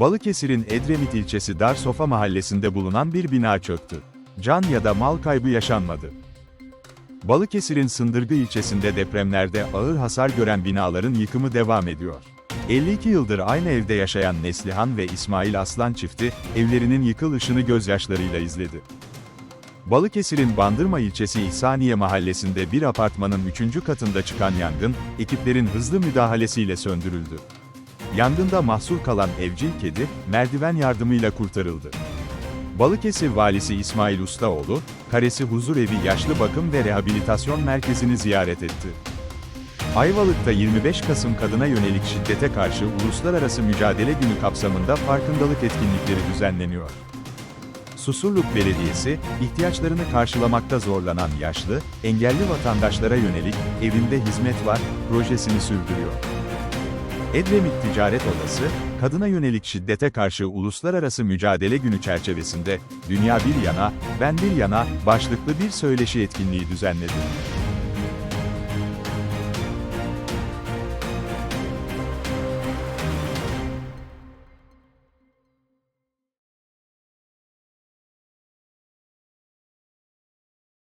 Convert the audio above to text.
Balıkesir'in Edremit ilçesi Darsofa mahallesinde bulunan bir bina çöktü. Can ya da mal kaybı yaşanmadı. Balıkesir'in Sındırgı ilçesinde depremlerde ağır hasar gören binaların yıkımı devam ediyor. 52 yıldır aynı evde yaşayan Neslihan ve İsmail Aslan çifti, evlerinin yıkılışını gözyaşlarıyla izledi. Balıkesir'in Bandırma ilçesi İhsaniye mahallesinde bir apartmanın 3. katında çıkan yangın, ekiplerin hızlı müdahalesiyle söndürüldü. Yangında mahsur kalan evcil kedi, merdiven yardımıyla kurtarıldı. Balıkesir Valisi İsmail Ustaoğlu, Karesi Huzur Evi Yaşlı Bakım ve Rehabilitasyon Merkezi'ni ziyaret etti. Ayvalık'ta 25 Kasım kadına yönelik şiddete karşı Uluslararası Mücadele Günü kapsamında farkındalık etkinlikleri düzenleniyor. Susurluk Belediyesi, ihtiyaçlarını karşılamakta zorlanan yaşlı, engelli vatandaşlara yönelik Evimde Hizmet Var projesini sürdürüyor. Edremit Ticaret Odası, kadına yönelik şiddete karşı Uluslararası Mücadele Günü çerçevesinde, Dünya Bir Yana, Ben Bir Yana, başlıklı bir söyleşi etkinliği düzenledi.